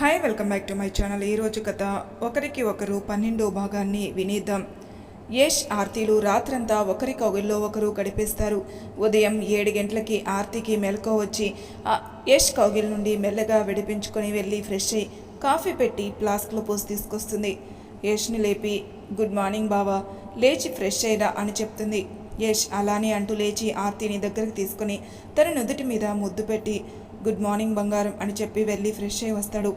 Hi welcome back to my channel. ఈరోజు కథ ఒకరికి ఒకరు పన్నెండో భాగాన్ని వినేద్దాం. యష్ ఆర్తీలు రాత్రంతా ఒకరి కౌగిల్లో ఒకరు గడిపేస్తారు. ఉదయం ఏడు గంటలకి ఆర్తికి మెలకువ వచ్చి యష్ కౌగిల్ నుండి మెల్లగా విడిపించుకొని వెళ్ళి ఫ్రెష్ అయ్యి కాఫీ పెట్టి ఫ్లాస్క్లో పోసి తీసుకొస్తుంది. యష్ని లేపి గుడ్ మార్నింగ్ బావా లేచి ఫ్రెష్ అయ్యరా అని చెప్తుంది. యష్ అలానే అంటూ లేచి ఆర్తిని దగ్గరికి తీసుకొని తన నుదుటి మీద ముద్దు పెట్టి గుడ్ మార్నింగ్ బంగారం అని చెప్పి వెళ్ళి ఫ్రెష్ అయి వస్తాడు.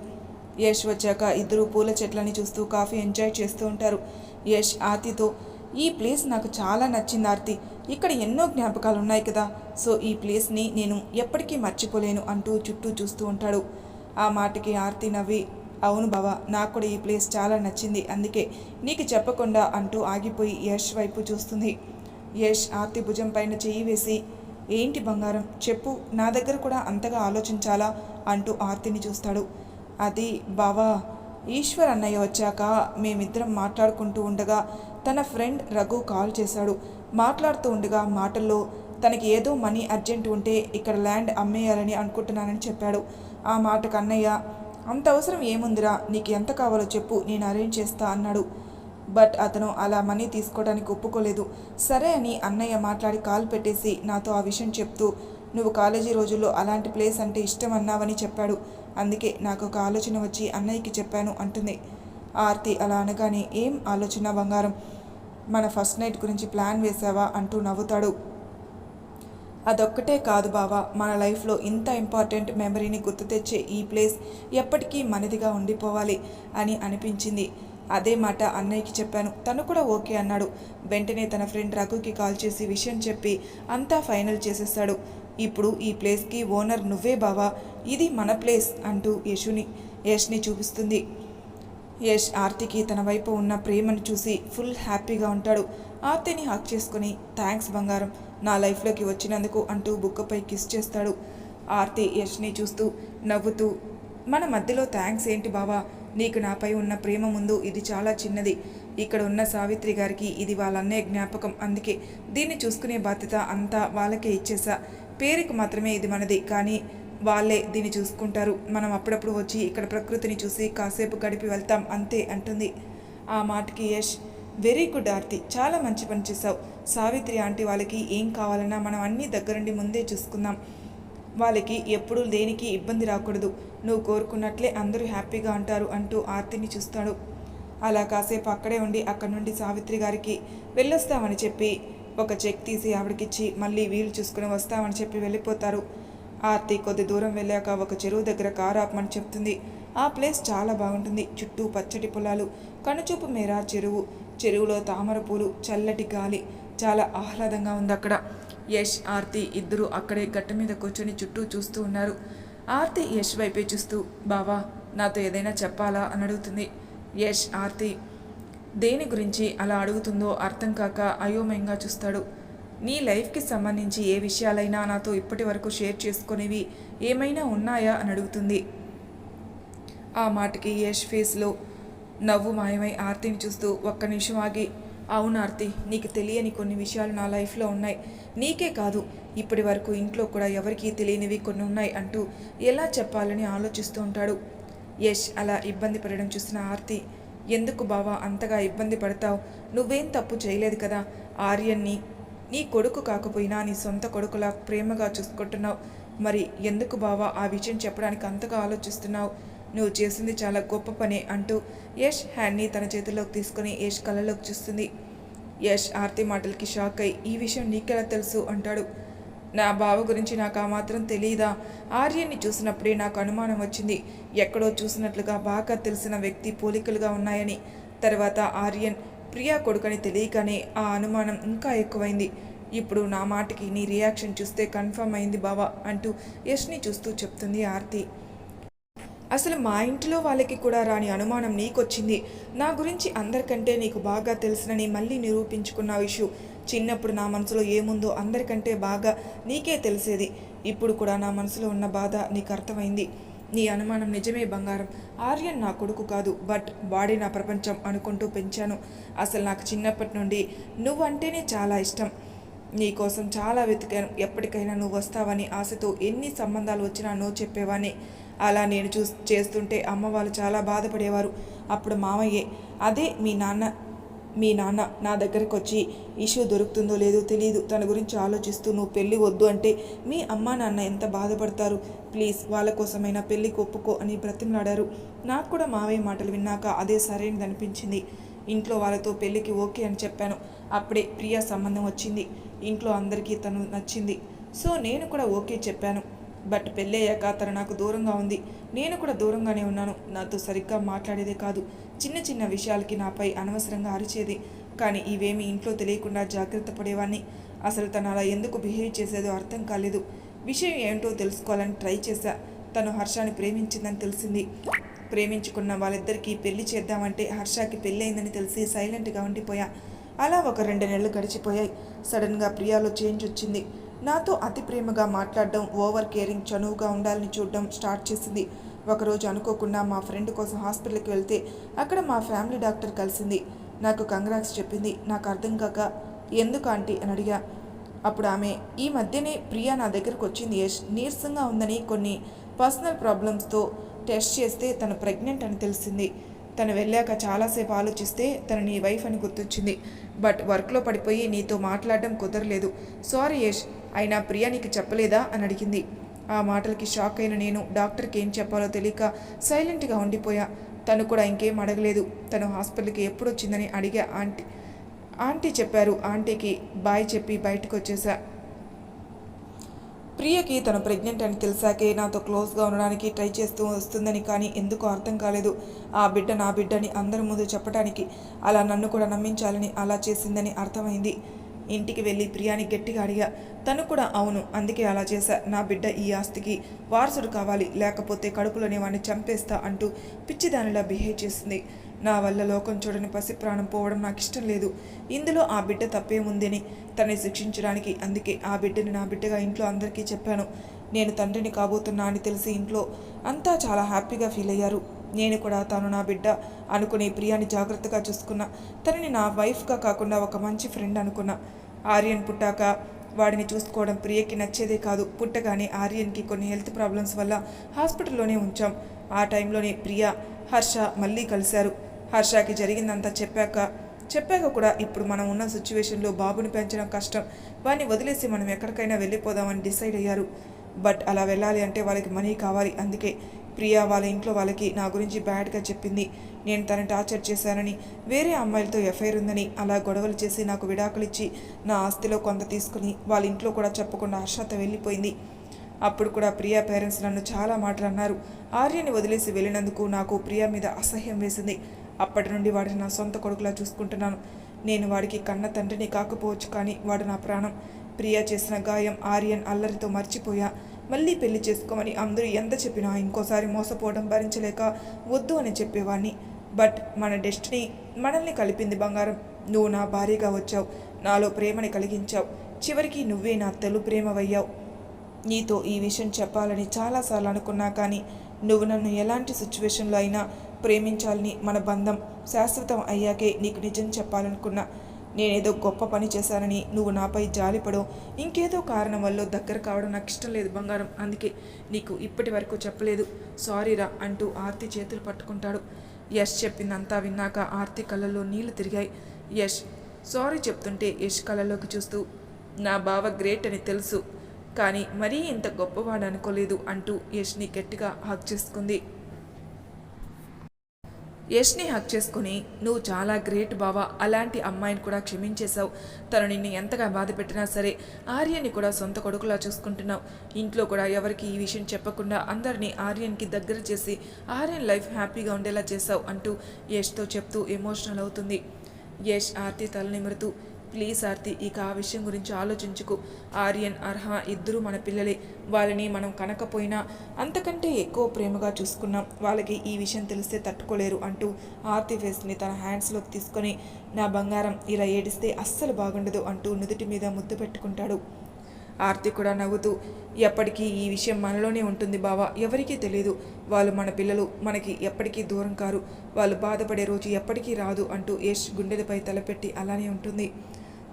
యష్ వచ్చాక ఇద్దరు పూల చెట్లని చూస్తూ కాఫీ ఎంజాయ్ చేస్తూ ఉంటారు. యష్ ఆర్తితో ఈ ప్లేస్ నాకు చాలా నచ్చింది ఆర్తి. ఇక్కడ ఎన్నో జ్ఞాపకాలు ఉన్నాయి కదా. సో ఈ ప్లేస్ని నేను ఎప్పటికీ మర్చిపోలేను అంటూ చుట్టూ చూస్తూ ఉంటాడు. ఆ మాటకి ఆర్తి నవ్వి అవును బావా నాకు కూడా ఈ ప్లేస్ చాలా నచ్చింది. అందుకే నీకు చెప్పకుండా అంటూ ఆగిపోయి యష్ వైపు చూస్తుంది. యష్ ఆర్తి భుజం పైన చెయ్యి వేసి ఏంటి బంగారం? చెప్పు నా దగ్గర కూడా అంతగా ఆలోచించాలా? అంటూ ఆర్తిని చూస్తాడు. అది బావా ఈశ్వర్ అన్నయ్య వచ్చాక మేమిద్దరం మాట్లాడుకుంటూ ఉండగా తన ఫ్రెండ్ రఘు కాల్ చేశాడు. మాట్లాడుతూ ఉండగా మాటల్లో తనకి ఏదో మనీ అర్జెంట్ ఉంటే ఇక్కడ ల్యాండ్ అమ్మేయాలని అనుకుంటున్నానని చెప్పాడు. ఆ మాటకు అన్నయ్య అంత అవసరం ఏముందిరా? నీకు ఎంత కావాలో చెప్పు నేను అరేంజ్ చేస్తా అన్నాడు. బట్ అతను అలా మనీ తీసుకోవడానికి ఒప్పుకోలేదు. సరే అని అన్నయ్య మాట్లాడి కాల్ పెట్టేసి నాతో ఆ విషయం చెప్తూ నువ్వు కాలేజీ రోజుల్లో అలాంటి ప్లేస్ అంటే ఇష్టం అన్నావని చెప్పాడు. అందుకే నాకు ఒక ఆలోచన వచ్చి అన్నయ్యకి చెప్పాను అంటుంది. ఆర్తి అలా అనగానే ఏం ఆలోచన బంగారం? మన ఫస్ట్ నైట్ గురించి ప్లాన్ వేసావా అంటూ నవ్వుతాడు. అదొక్కటే కాదు బావా మన లైఫ్లో ఇంత ఇంపార్టెంట్ మెమరీని గుర్తు తెచ్చే ఈ ప్లేస్ ఎప్పటికీ మనదిగా ఉండిపోవాలి అని అనిపించింది. అదే మాట అన్నయ్యకి చెప్పాను. తను కూడా ఓకే అన్నాడు. వెంటనే తన ఫ్రెండ్ రఘుకి కాల్ చేసి విషయం చెప్పి అంతా ఫైనల్ చేసేస్తాడు. ఇప్పుడు ఈ ప్లేస్కి ఓనర్ నువ్వే బావా ఇది మన ప్లేస్ అంటూ యశుని యష్ని చూపిస్తుంది. యష్ ఆర్తికి తన వైపు ఉన్న ప్రేమను చూసి ఫుల్ హ్యాపీగా ఉంటాడు. ఆర్తిని హక్ చేసుకుని థ్యాంక్స్ బంగారం నా లైఫ్లోకి వచ్చినందుకు అంటూ బుక్కపై కిస్ చేస్తాడు. ఆర్తి యష్ని చూస్తూ నవ్వుతూ మన మధ్యలో థ్యాంక్స్ ఏంటి బావా? నీకు నాపై ఉన్న ప్రేమ ముందు ఇది చాలా చిన్నది. ఇక్కడ ఉన్న సావిత్రి గారికి ఇది వాళ్ళన్నే జ్ఞాపకం. అందుకే దీన్ని చూసుకునే బాధ్యత అంతా వాళ్ళకే ఇచ్చేసా. పేరుకు మాత్రమే ఇది మనది. కానీ వాళ్ళే దీన్ని చూసుకుంటారు. మనం అప్పుడప్పుడు వచ్చి ఇక్కడ ప్రకృతిని చూసి కాసేపు గడిపి వెళ్తాం అంతే అంటుంది. ఆ మాటకి యష్ వెరీ గుడ్ ఆర్తి చాలా మంచి పని చేశావు. సావిత్రి ఆంటీ వాళ్ళకి ఏం కావాలన్నా మనం అన్నీ దగ్గరుండి ముందే చూసుకుందాం. వాళ్ళకి ఎప్పుడూ దేనికి ఇబ్బంది రాకూడదు. నువ్వు కోరుకున్నట్లే అందరూ హ్యాపీగా ఉంటారు అంటూ ఆర్తిని చూస్తాడు. అలా కాసేపు అక్కడే ఉండి అక్కడి నుండి సావిత్రి గారికి వెళ్ళొస్తామని చెప్పి ఒక చెక్ తీసి ఆవిడకిచ్చి మళ్ళీ వీలు చూసుకుని వస్తామని చెప్పి వెళ్ళిపోతారు. ఆర్తి కొద్ది దూరం వెళ్ళాక ఒక చెరువు దగ్గర కారు ఆపమని చెప్తుంది. ఆ ప్లేస్ చాలా బాగుంటుంది. చుట్టూ పచ్చటి పొలాలు కనుచూపు మేర చెరువు చెరువులో తామర పూలు చల్లటి గాలి. చాలా ఆహ్లాదంగా ఉంది అక్కడ. యష్ ఆర్తి ఇద్దరు అక్కడే గట్ట మీద కూర్చొని చుట్టూ చూస్తూ ఉన్నారు. ఆర్తి యష్ వైపే చూస్తూ బావా నాతో ఏదైనా చెప్పాలా? అని అడుగుతుంది. యష్ ఆర్తి దేని గురించి అలా అడుగుతుందో అర్థం కాక అయోమయంగా చూస్తాడు. నీ లైఫ్కి సంబంధించి ఏ విషయాలైనా నాతో ఇప్పటి వరకు షేర్ చేసుకునేవి ఏమైనా ఉన్నాయా అని అడుగుతుంది. ఆ మాటకి యష్ ఫేస్లో నవ్వు మాయమై ఆర్తిని చూస్తూ ఒక్క నిమిషం ఆగి అవును ఆర్తి నీకు తెలియని కొన్ని విషయాలు నా లైఫ్లో ఉన్నాయి. నీకే కాదు ఇప్పటి వరకు ఇంట్లో కూడా ఎవరికీ తెలియనివి కొన్ని ఉన్నాయి అంటూ ఎలా చెప్పాలని ఆలోచిస్తూ ఉంటాడు. యష్ అలా ఇబ్బంది పడడం చూసిన ఆర్తి ఎందుకు బావా అంతగా ఇబ్బంది పడతావు? నువ్వేం తప్పు చేయలేదు కదా. ఆర్యన్ని నీ కొడుకు కాకపోయినా నీ సొంత కొడుకులా ప్రేమగా చూసుకుంటున్నావు. మరి ఎందుకు బావా ఆ విషయం చెప్పడానికి అంతగా ఆలోచిస్తున్నావు? నువ్వు చేసింది చాలా గొప్ప పని అంటూ యష్ హ్యాండ్ని తన చేతిలోకి తీసుకుని యష్ కళ్ళలోకి చూస్తుంది. యష్ ఆర్తి మాటలకి షాక్ అయి ఈ విషయం నీకెలా తెలుసు? అంటాడు. నా బావ గురించి నాకు ఆ మాత్రం తెలియదా ఆర్యన్ని చూసినప్పుడే నాకు అనుమానం వచ్చింది. ఎక్కడో చూసినట్లుగా బాగా తెలిసిన వ్యక్తి పోలికలుగా ఉన్నాయని. తర్వాత ఆర్యన్ ప్రియా కొడుకని తెలియకనే ఆ అనుమానం ఇంకా ఎక్కువైంది. ఇప్పుడు నా మాటకి నీ రియాక్షన్ చూస్తే కన్ఫర్మ్ అయింది బావా అంటూ యష్ని చూస్తూ చెప్తుంది ఆర్తి. అసలు మా ఇంట్లో వాళ్ళకి కూడా రాని అనుమానం నీకొచ్చింది. నా గురించి అందరికంటే నీకు బాగా తెలుసునని మళ్ళీ నిరూపించుకున్న ఇష్యూ చిన్నప్పుడు నా మనసులో ఏముందో అందరికంటే బాగా నీకే తెలిసేది. ఇప్పుడు కూడా నా మనసులో ఉన్న బాధ నీకు అర్థమైంది. నీ అనుమానం నిజమే బంగారం. ఆర్యన్ నా కొడుకు కాదు బట్ వాడే నా ప్రపంచం అనుకుంటూ పెంచాను. అసలు నాకు చిన్నప్పటి నుండి నువ్వంటేనే చాలా ఇష్టం. నీ కోసం చాలా వెతికాను. ఎప్పటికైనా నువ్వు వస్తావని ఆశతో ఎన్ని సంబంధాలు వచ్చినా నో చెప్పేవాని అలా నేను చూ చేస్తుంటే అమ్మ వాళ్ళు చాలా బాధపడేవారు. అప్పుడు మామయ్యే అదే మీ నాన్న మీ నాన్న నా దగ్గరకు వచ్చి ఇష్యూ దొరుకుతుందో లేదో తెలియదు తన గురించి ఆలోచిస్తూ నువ్వు పెళ్ళి వద్దు అంటే మీ అమ్మ నాన్న ఎంత బాధపడతారు? ప్లీజ్ వాళ్ళ కోసమైనా పెళ్ళికి ఒప్పుకో అని బ్రతిమలాడారు. నాకు కూడా మావయ్య మాటలు విన్నాక అదే సరైనది అనిపించింది. ఇంట్లో వాళ్ళతో పెళ్ళికి ఓకే అని చెప్పాను. అప్పుడే ప్రియా సంబంధం వచ్చింది. ఇంట్లో అందరికీ తను నచ్చింది. సో నేను కూడా ఓకే చెప్పాను. బట్ పెళ్ళయ్యాక తను నాకు దూరంగా ఉంది. నేను కూడా దూరంగానే ఉన్నాను. నాతో సరిగ్గా మాట్లాడేదే కాదు. చిన్న చిన్న విషయాలకి నాపై అనవసరంగా అరిచేది. కానీ ఇవేమీ ఇంట్లో తెలియకుండా జాగ్రత్త పడేవాణ్ణి. అసలు తను అలా ఎందుకు బిహేవ్ చేసేదో అర్థం కాలేదు. విషయం ఏంటో తెలుసుకోవాలని ట్రై చేశా. తను హర్షాన్ని ప్రేమించిందని తెలిసింది. ప్రేమించుకున్న వాళ్ళిద్దరికీ పెళ్ళి చేద్దామంటే హర్షకి పెళ్ళయిందని తెలిసి సైలెంట్గా ఉండిపోయా. అలా ఒక రెండు నెలలు గడిచిపోయాయి. సడన్గా ప్రియాలో చేంజ్ వచ్చింది. నాతో అతి ప్రేమగా మాట్లాడడం ఓవర్ కేరింగ్ చనువుగా ఉండాలని చూడడం స్టార్ట్ చేసింది. ఒకరోజు అనుకోకుండా మా ఫ్రెండ్ కోసం హాస్పిటల్కి వెళ్తే అక్కడ మా ఫ్యామిలీ డాక్టర్ కలిసింది. నాకు కంగ్రాక్స్ చెప్పింది. నాకు అర్థం కాక ఎందుకు ఆంటీ? అని అడిగా. అప్పుడు ఆమె ఈ మధ్యనే ప్రియా నా దగ్గరకు వచ్చింది యశ్ నీరసంగా ఉందని కొన్ని పర్సనల్ ప్రాబ్లమ్స్తో టెస్ట్ చేస్తే తను ప్రెగ్నెంట్ అని తెలిసింది. తను వెళ్ళాక చాలాసేపు ఆలోచిస్తే తను నీ వైఫ్ అని గుర్తొచ్చింది. బట్ వర్క్లో పడిపోయి నీతో మాట్లాడడం కుదరలేదు. సారీ యష్ అయినా ప్రియా నీకు చెప్పలేదా? అని అడిగింది. ఆ మాటలకి షాక్ అయిన నేను డాక్టర్కి ఏం చెప్పాలో తెలియక సైలెంట్గా ఉండిపోయా. తను కూడా ఇంకేం అడగలేదు. తను హాస్పిటల్కి ఎప్పుడు వచ్చిందని అడిగా ఆంటీ ఆంటీ చెప్పారు. ఆంటీకి బాయ్ చెప్పి బయటకు వచ్చేసా. ప్రియకి తను ప్రెగ్నెంట్ అని తెలిసాకే నాతో క్లోజ్గా ఉండడానికి ట్రై చేస్తూ వస్తుందని కానీ ఎందుకో అర్థం కాలేదు. ఆ బిడ్డ నా బిడ్డని అందరి ముందు చెప్పడానికి అలా నన్ను కూడా నమ్మించాలని అలా చేసిందని అర్థమైంది. ఇంటికి వెళ్ళి ప్రియాని గట్టిగా అడిగా తను కూడా అవును అందుకే అలా చేశా. నా బిడ్డ ఈ ఆస్తికి వారసుడు కావాలి లేకపోతే కడుపులోనే వాడిని చంపేస్తా అంటూ పిచ్చిదానిలా బిహేవ్ చేసింది. నా వల్ల లోకం చూడని పసి ప్రాణం పోవడం నాకు ఇష్టం లేదు. ఇందులో ఆ బిడ్డ తప్పేముందని తనని శిక్షించడానికి అందుకే ఆ బిడ్డని నా బిడ్డగా ఇంట్లో అందరికీ చెప్పాను. నేను తండ్రిని కాబోతున్నా అని తెలిసి ఇంట్లో అంతా చాలా హ్యాపీగా ఫీల్ అయ్యారు. నేను కూడా తాను నా బిడ్డ అనుకుని ప్రియాని జాగ్రత్తగా చూసుకున్నా. తనని నా వైఫ్గా కాకుండా ఒక మంచి ఫ్రెండ్ అనుకున్నా. ఆర్యన్ పుట్టాక వాడిని చూసుకోవడం ప్రియకి నచ్చేదే కాదు. పుట్టగానే ఆర్యన్కి కొన్ని హెల్త్ ప్రాబ్లమ్స్ వల్ల హాస్పిటల్లోనే ఉంచాం. ఆ టైంలోనే ప్రియ హర్ష మళ్ళీ కలిశారు. హర్షకి జరిగిందంతా చెప్పాక చెప్పాక కూడా ఇప్పుడు మనం ఉన్న సిచ్యువేషన్లో బాబుని పెంచడం కష్టం. వాడిని వదిలేసి మనం ఎక్కడికైనా వెళ్ళిపోదామని డిసైడ్ అయ్యారు. బట్ అలా వెళ్ళాలి అంటే వాళ్ళకి మనీ కావాలి. అందుకే ప్రియా వాళ్ళ ఇంట్లో వాళ్ళకి నా గురించి బ్యాడ్గా చెప్పింది. నేను తన టార్చర్ చేశానని వేరే అమ్మాయిలతో ఎఫ్ఐఆర్ ఉందని అలా గొడవలు చేసి నాకు విడాకులిచ్చి నా ఆస్తిలో కొంత తీసుకుని వాళ్ళ ఇంట్లో కూడా చెప్పకుండా హర్షత వెళ్ళిపోయింది. అప్పుడు కూడా ప్రియా పేరెంట్స్ నన్ను చాలా మాటలు అన్నారు. ఆర్యని వదిలేసి వెళ్ళినందుకు నాకు ప్రియా మీద అసహ్యం వేసింది. అప్పటి నుండి వాడిని నా సొంత కొడుకులా చూసుకుంటున్నాను. నేను వాడికి కన్న తండ్రిని కాకపోవచ్చు కానీ వాడు నా ప్రాణం. ప్రియా చేసిన గాయం ఆర్యన్ అల్లరితో మర్చిపోయా. మళ్ళీ పెళ్ళి చేసుకోమని అందరూ ఎంత చెప్పినా ఇంకోసారి మోసపోవడం భరించలేక వద్దు అని చెప్పేవాడిని బట్ మన డెస్టినీ మనల్ని కలిపింది బంగారం. నువ్వు నా భార్యగా వచ్చావు. నాలో ప్రేమని కలిగించావు. చివరికి నువ్వే నా తెలు ప్రేమవయ్యావు. నీతో ఈ విషయం చెప్పాలని చాలాసార్లు అనుకున్నా కానీ నువ్వు నన్ను ఎలాంటి సిచ్యువేషన్లో అయినా ప్రేమించాలని మన బంధం శాశ్వతం అయ్యాకే నీకు నిజం చెప్పాలనుకున్నా. నేనేదో గొప్ప పని చేశానని నువ్వు నాపై జాలిపడో ఇంకేదో కారణం వల్ల దగ్గర కావడం నాకు ఇష్టం లేదు బంగారం. అందుకే నీకు ఇప్పటి వరకు చెప్పలేదు. సారీరా అంటూ ఆర్తి చేతులు పట్టుకుంటాడు. యష్ చెప్పిందంతా విన్నాక ఆర్తి కళ్ళల్లో నీళ్ళు తిరిగాయి. యష్ సారీ చెప్తుంటే యష్ కళ్ళలోకి చూస్తూ నా బావ గ్రేట్ అని తెలుసు కానీ మరీ ఇంత గొప్పవాడు అనుకోలేదు అంటూ యష్ని గట్టిగా హక్ చేసుకుంది. యష్ని హక్ చేసుకుని నువ్వు చాలా గ్రేట్ బావా అలాంటి అమ్మాయిని కూడా క్షమించేశావు. తను నిన్ను ఎంతగా బాధ పెట్టినా సరే ఆర్యన్ని కూడా సొంత కొడుకులా చూసుకుంటున్నావు. ఇంట్లో కూడా ఎవరికి ఈ విషయం చెప్పకుండా అందరినీ ఆర్యన్కి దగ్గర చేసి ఆర్యన్ లైఫ్ హ్యాపీగా ఉండేలా చేశావు అంటూ యష్తో చెప్తూ ఎమోషనల్ అవుతుంది. యష్ ఆర్తి తల నిమురుతూ ప్లీజ్ ఆర్తి ఇక ఆ విషయం గురించి ఆలోచించుకు. ఆర్యన్ అర్హ ఇద్దరూ మన పిల్లలే. వాళ్ళని మనం కనకపోయినా అంతకంటే ఎక్కువ ప్రేమగా చూసుకున్నాం. వాళ్ళకి ఈ విషయం తెలిస్తే తట్టుకోలేరు అంటూ ఆర్తి ఫేస్ని తన హ్యాండ్స్లోకి తీసుకొని నా బంగారం ఇలా ఏడిస్తే అస్సలు బాగుండదు అంటూ నుదుటి మీద ముద్దు పెట్టుకుంటాడు. ఆర్తి కూడా నవ్వుతూ ఎప్పటికీ ఈ విషయం మనలోనే ఉంటుంది బావా. ఎవరికీ తెలియదు వాళ్ళు మన పిల్లలు. మనకి ఎప్పటికీ దూరం కారు. వాళ్ళు బాధపడే రోజు ఎప్పటికీ రాదు అంటూ యష్ గుండెలపై తలపెట్టి అలానే ఉంటుంది.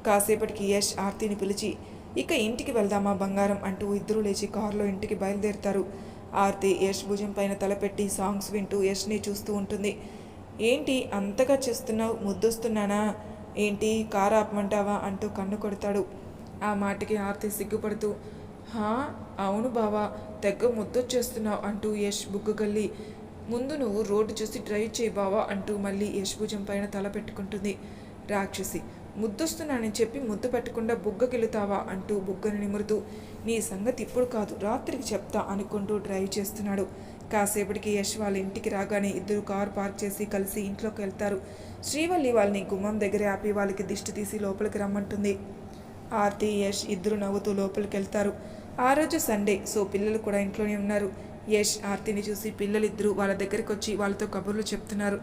కాసేపటికి యష్ ఆర్తిని పిలిచి ఇక ఇంటికి వెళ్దామా బంగారం? అంటూ ఇద్దరూ లేచి కారులో ఇంటికి బయలుదేరుతారు. ఆర్తి యష్ భుజం పైన తలపెట్టి సాంగ్స్ వింటూ యష్ని చూస్తూ ఉంటుంది. ఏంటి అంతగా చేస్తున్నావు? ముద్దొస్తున్నానా? ఏంటి కారు ఆపమంటావా? అంటూ కన్ను కొడతాడు. ఆ మాటకి ఆర్తి సిగ్గుపడుతూ హా అవును బావా తెగ ముద్దొచ్చేస్తున్నావు అంటూ యష్ బుగ్గగల్లి ముందు నువ్వు రోడ్డు చూసి డ్రైవ్ చేయి బావా అంటూ మళ్ళీ యష్ భుజం పైన తల పెట్టుకుంటుంది. రాక్షసి ముద్దొస్తున్నానని చెప్పి ముద్దు పెట్టకుండా బుగ్గకెళుతావా అంటూ బుగ్గను నిమురుతూ నీ సంగతి ఇప్పుడు కాదు రాత్రికి చెప్తా అనుకుంటూ డ్రైవ్ చేస్తున్నాడు. కాసేపటికి యష్ వాళ్ళ ఇంటికి రాగానే ఇద్దరు కారు పార్క్ చేసి కలిసి ఇంట్లోకి వెళ్తారు. శ్రీవల్లి వాళ్ళని గుమ్మం దగ్గర ఆపి వాళ్ళకి దిష్టి తీసి లోపలికి రమ్మంటుంది. ఆర్తి యష్ ఇద్దరు నవ్వుతూ లోపలికి వెళ్తారు. ఆ రోజు సండే సో పిల్లలు కూడా ఇంట్లోనే ఉన్నారు. యష్ ఆర్తిని చూసి పిల్లలిద్దరూ వాళ్ళ దగ్గరికి వచ్చి వాళ్ళతో కబుర్లు చెప్తున్నారు.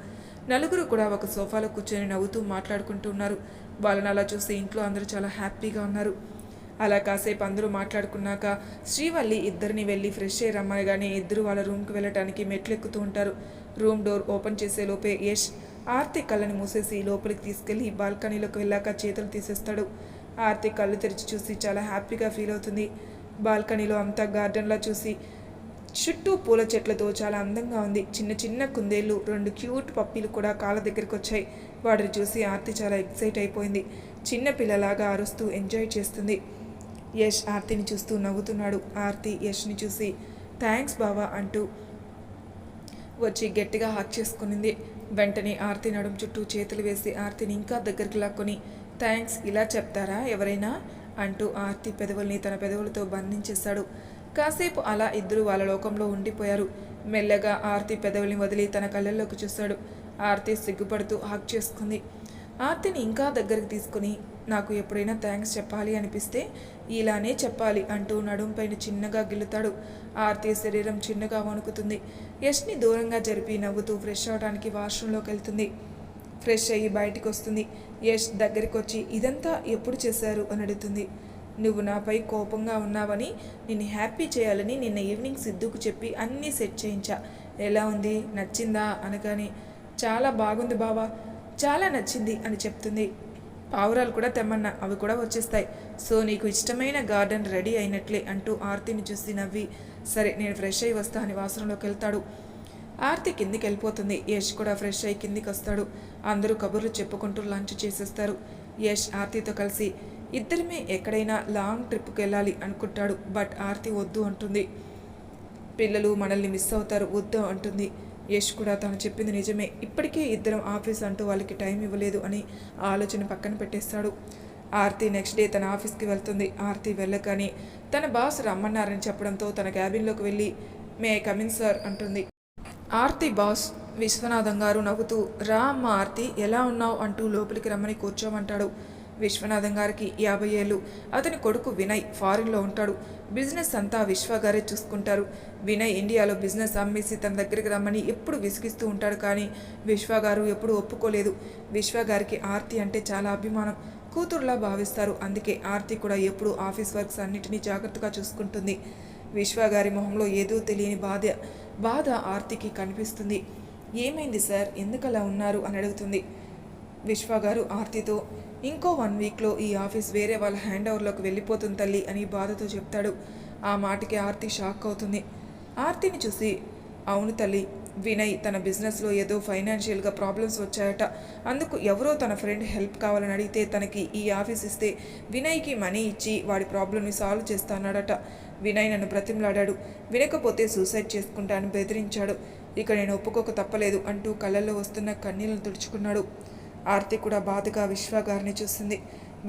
నలుగురు కూడా ఒక సోఫాలో కూర్చొని నవ్వుతూ మాట్లాడుకుంటూ ఉన్నారు. వాళ్ళని అలా చూసి ఇంట్లో అందరూ చాలా హ్యాపీగా ఉన్నారు. అలా కాసేపు అందరూ మాట్లాడుకున్నాక శ్రీవల్లి ఇద్దరిని వెళ్ళి ఫ్రెష్ అయ్యి రమ్మనగానే ఇద్దరు వాళ్ళ రూమ్కి వెళ్ళటానికి మెట్లు ఎక్కుతూ ఉంటారు. రూమ్ డోర్ ఓపెన్ చేసే లోపే యష్ ఆర్తి కళ్ళని మూసేసి లోపలికి తీసుకెళ్ళి బాల్కనీలోకి వెళ్ళాక చేతులు తీసేస్తాడు. ఆర్తి కళ్ళు తెరిచి చూసి చాలా హ్యాపీగా ఫీల్ అవుతుంది. బాల్కనీలో అంతా గార్డెన్లా చూసి చుట్టూ పూల చెట్లతో చాలా అందంగా ఉంది. చిన్న చిన్న కుందేళ్ళు రెండు క్యూట్ పప్పీలు కూడా కాళ్ళ దగ్గరికి వచ్చాయి వాడిని చూసి ఆర్తి చాలా ఎక్సైట్ అయిపోయింది. చిన్న పిల్లలాగా అరుస్తూ ఎంజాయ్ చేస్తుంది. యష్ ఆర్తిని చూస్తూ నవ్వుతున్నాడు. ఆర్తి యష్ని చూసి థ్యాంక్స్ బావా అంటూ వచ్చి గట్టిగా హాక్ చేసుకునింది. వెంటనే ఆర్తి నడుం చుట్టూ చేతులు వేసి ఆర్తిని ఇంకా దగ్గరికి లాక్కొని థ్యాంక్స్ ఇలా చెప్తారా ఎవరైనా? అంటూ ఆర్తి పెదవుల్ని తన పెదవులతో బంధించేశాడు. కాసేపు అలా ఇద్దరు వాళ్ళ లోకంలో ఉండిపోయారు. మెల్లగా ఆర్తి పెదవుల్ని వదిలి తన కళ్ళల్లోకి చూశాడు. ఆర్తి సిగ్గుపడుతూ హాక్ చేసుకుంది. ఆర్తిని ఇంకా దగ్గరికి తీసుకుని నాకు ఎప్పుడైనా థ్యాంక్స్ చెప్పాలి అనిపిస్తే ఇలానే చెప్పాలి అంటూ నడుం పైన చిన్నగా గిల్లుతాడు. ఆర్తి శరీరం చిన్నగా వణుకుతుంది. యష్ని దూరంగా జరిపి నవ్వుతూ ఫ్రెష్ అవడానికి వాష్రూంలోకి వెళ్తుంది. ఫ్రెష్ అయ్యి బయటికి వస్తుంది. యష్ దగ్గరికి వచ్చి ఇదంతా ఎప్పుడు చేశారు? అని అడుగుతుంది. నువ్వు నాపై కోపంగా ఉన్నావని నిన్ను హ్యాపీ చేయాలని నిన్న ఈవినింగ్ సిద్ధుకు చెప్పి అన్నీ సెట్ చేయించా. ఎలా ఉంది? నచ్చిందా? అనగానే చాలా బాగుంది బావా చాలా నచ్చింది అని చెప్తుంది. పావురాలు కూడా తెమ్మన్నా అవి కూడా వచ్చేస్తాయి. సో నీకు ఇష్టమైన గార్డెన్ రెడీ అయినట్లే అంటూ ఆర్తిని చూసి నవ్వి సరే నేను ఫ్రెష్ అయ్యి వస్తా అని వాసనలోకి వెళ్తాడు. ఆర్తి కిందికి వెళ్ళిపోతుంది. యష్ కూడా ఫ్రెష్ అయ్యి కిందికి వస్తాడు. అందరూ కబుర్లు చెప్పుకుంటూ లంచ్ చేసేస్తారు. యష్ ఆర్తితో కలిసి ఇద్దరమే ఎక్కడైనా లాంగ్ ట్రిప్కి వెళ్ళాలి అనుకుంటాడు. బట్ ఆర్తి వద్దు అంటుంది. పిల్లలు మనల్ని మిస్ అవుతారు వద్దు అంటుంది. యష్ కూడా తను చెప్పింది నిజమే. ఇప్పటికే ఇద్దరం ఆఫీస్ అంటూ వాళ్ళకి టైం ఇవ్వలేదు అని ఆలోచన పక్కన పెట్టేస్తాడు. ఆర్తి నెక్స్ట్ డే తన ఆఫీస్కి వెళ్తుంది. ఆర్తి వెళ్ళకని తన బాస్ రమ్మన్నారని చెప్పడంతో తన క్యాబిన్లోకి వెళ్ళి మే కమిన్ సార్ అంటుంది. ఆర్తి బాస్ విశ్వనాథం గారు నవ్వుతూ రా అమ్మ ఆర్తి ఎలా ఉన్నావు? అంటూ లోపలికి రమ్మని కూర్చోమంటాడు. విశ్వనాథం గారికి యాభై ఏళ్ళు. అతని కొడుకు వినయ్ ఫారిన్లో ఉంటాడు. బిజినెస్ అంతా విశ్వ గారే చూసుకుంటారు. వినయ్ ఇండియాలో బిజినెస్ అమ్మేసి తన దగ్గరికి రమ్మని ఎప్పుడు విసిగిస్తూ ఉంటాడు కానీ విశ్వ గారు ఎప్పుడు ఒప్పుకోలేదు. విశ్వ గారికి ఆర్తి అంటే చాలా అభిమానం. కూతురులా భావిస్తారు. అందుకే ఆర్తి కూడా ఎప్పుడు ఆఫీస్ వర్క్స్ అన్నిటినీ జాగ్రత్తగా చూసుకుంటుంది. విశ్వ గారి మొహంలో ఏదో తెలియని బాధ బాధ ఆర్తికి కనిపిస్తుంది. ఏమైంది సార్? ఎందుకలా ఉన్నారు? అని అడుగుతుంది. విశ్వ గారు ఆర్తితో ఇంకో వన్ వీక్లో ఈ ఆఫీస్ వేరే వాళ్ళ హ్యాండ్ ఓవర్లోకి వెళ్ళిపోతుంది తల్లి అని బాధతో చెప్తాడు. ఆ మాటకి ఆర్తి షాక్ అవుతుంది. ఆర్తిని చూసి అవును తల్లి వినయ్ తన బిజినెస్లో ఏదో ఫైనాన్షియల్గా ప్రాబ్లమ్స్ వచ్చాయట. అందుకు ఎవరో తన ఫ్రెండ్ హెల్ప్ కావాలని అడిగితే తనకి ఈ ఆఫీస్ ఇస్తే వినయ్కి మనీ ఇచ్చి వాడి ప్రాబ్లమ్ని సాల్వ్ చేస్తానడట వినయ్ నన్ను బ్రతిమలాడాడు. వినకపోతే సూసైడ్ చేసుకుంటాను బెదిరించాడు. ఇక నేను ఒప్పుకోక తప్పలేదు అంటూ కళ్ళల్లో వస్తున్న కన్నీళ్ళను తుడుచుకున్నాడు. ఆర్తి కూడా బాధగా విశ్వ గారిని చూస్తుంది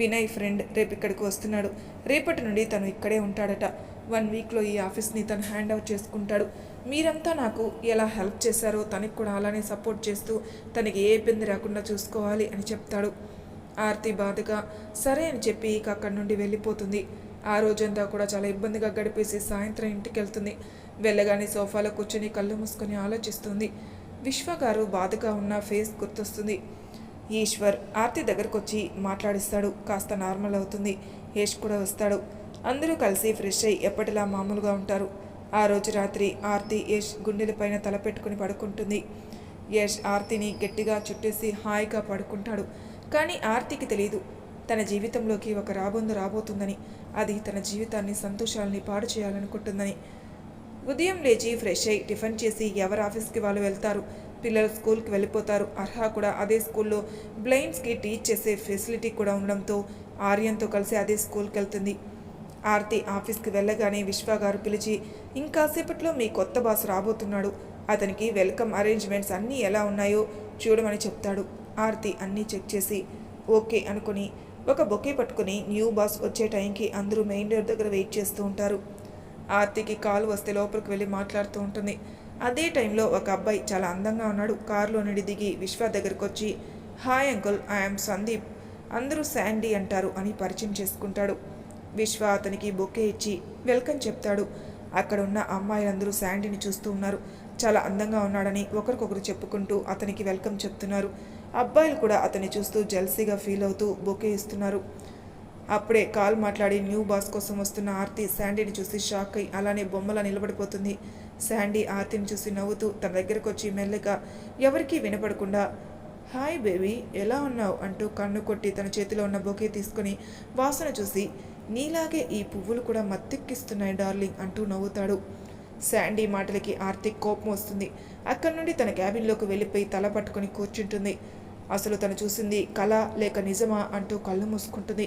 వినయ్ ఫ్రెండ్ రేపు ఇక్కడికి వస్తున్నాడు. రేపటి నుండి తను ఇక్కడే ఉంటాడట. వన్ వీక్లో ఈ ఆఫీస్ని తను హ్యాండ్ అవుట్ చేసుకుంటాడు. మీరంతా నాకు ఎలా హెల్ప్ చేశారో తనకి కూడా అలానే సపోర్ట్ చేస్తూ తనకి ఏ ఇబ్బంది రాకుండా చూసుకోవాలి అని చెప్తాడు. ఆర్తి బాధగా సరే అని చెప్పి ఇక అక్కడి నుండి వెళ్ళిపోతుంది. ఆ రోజంతా కూడా చాలా ఇబ్బందిగా గడిపేసి సాయంత్రం ఇంటికి వెళ్తుంది వెళ్ళగానే సోఫాలో కూర్చొని కళ్ళు మూసుకొని ఆలోచిస్తుంది. విశ్వ గారు బాధగా ఉన్న ఫేస్ గుర్తొస్తుంది. ఈశ్వర్ ఆర్తి దగ్గరకు వచ్చి మాట్లాడిస్తాడు. కాస్త నార్మల్ అవుతుంది. యష్ కూడా వస్తాడు. అందరూ కలిసి ఫ్రెష్ అయ్యి ఎప్పటిలా మామూలుగా ఉంటారు. ఆ రోజు రాత్రి ఆర్తి యష్ గుండెలపైన తల పెట్టుకుని పడుకుంటుంది. యష్ ఆర్తిని గట్టిగా చుట్టేసి హాయిగా పడుకుంటాడు. కానీ ఆర్తికి తెలియదు తన జీవితంలోకి ఒక రాబోందు రాబోతుందని అది తన జీవితాన్ని సంతోషాలని పాడు చేయాలనుకుంటుందని. ఉదయం లేచి ఫ్రెష్ అయ్యి టిఫిన్ చేసి ఎవరి ఆఫీస్కి వాళ్ళు వెళ్తారు? పిల్లలు స్కూల్కి వెళ్ళిపోతారు. అర్హ కూడా అదే స్కూల్లో బ్లైండ్స్కి టీచ్ చేసే ఫెసిలిటీ కూడా ఉండడంతో ఆర్యన్తో కలిసి అదే స్కూల్కి వెళ్తుంది. ఆర్తి ఆఫీస్కి వెళ్ళగానే విశ్వ గారు పిలిచి ఇంకాసేపట్లో మీ కొత్త బాస్ రాబోతున్నాడు. అతనికి వెల్కమ్ అరేంజ్మెంట్స్ అన్నీ ఎలా ఉన్నాయో చూడమని చెప్తాడు. ఆర్తి అన్నీ చెక్ చేసి ఓకే అనుకుని ఒక బొకే పట్టుకుని న్యూ బాస్ వచ్చే టైంకి అందరూ మెయిన్ డోర్ దగ్గర వెయిట్ చేస్తూ ఉంటారు. ఆర్తికి కాలు వస్తే లోపలికి వెళ్ళి మాట్లాడుతూ ఉంటుంది. అదే టైంలో ఒక అబ్బాయి చాలా అందంగా ఉన్నాడు. కారులో నుండి దిగి విశ్వ దగ్గరకు వచ్చి హాయ్ అంకుల్ ఐఎమ్ సందీప్. అందరూ శాండీ అంటారు అని పరిచయం చేసుకుంటాడు. విశ్వ అతనికి బొకే ఇచ్చి వెల్కమ్ చెప్తాడు. అక్కడ ఉన్న అమ్మాయిలందరూ శాండీని చూస్తూ ఉన్నారు. చాలా అందంగా ఉన్నాడని ఒకరికొకరు చెప్పుకుంటూ అతనికి వెల్కమ్ చెప్తున్నారు. అబ్బాయిలు కూడా అతన్ని చూస్తూ జల్సీగా ఫీల్ అవుతూ బొకే ఇస్తున్నారు. అప్పుడే కాల్ మాట్లాడి న్యూ బాస్ కోసం వస్తున్న ఆర్తి శాండీని చూసి షాక్ అయి అలానే బొమ్మలా నిలబడిపోతుంది. శాండీ ఆర్తిని చూసి నవ్వుతూ తన దగ్గరకు వచ్చి మెల్లగా ఎవరికీ వినపడకుండా హాయ్ బేబీ ఎలా ఉన్నావు? అంటూ కన్ను కొట్టి తన చేతిలో ఉన్న బొకే తీసుకుని వాసన చూసి నీలాగే ఈ పువ్వులు కూడా మత్తెక్కిస్తున్నాయి డార్లింగ్ అంటూ నవ్వుతాడు. శాండీ మాటలకి ఆర్తిక్ కోపం వస్తుంది. అక్కడి నుండి తన క్యాబిన్లోకి వెళ్ళిపోయి తల పట్టుకొని కూర్చుంటుంది. అసలు తను చూసింది కళ లేక నిజమా అంటూ కళ్ళు మూసుకుంటుంది.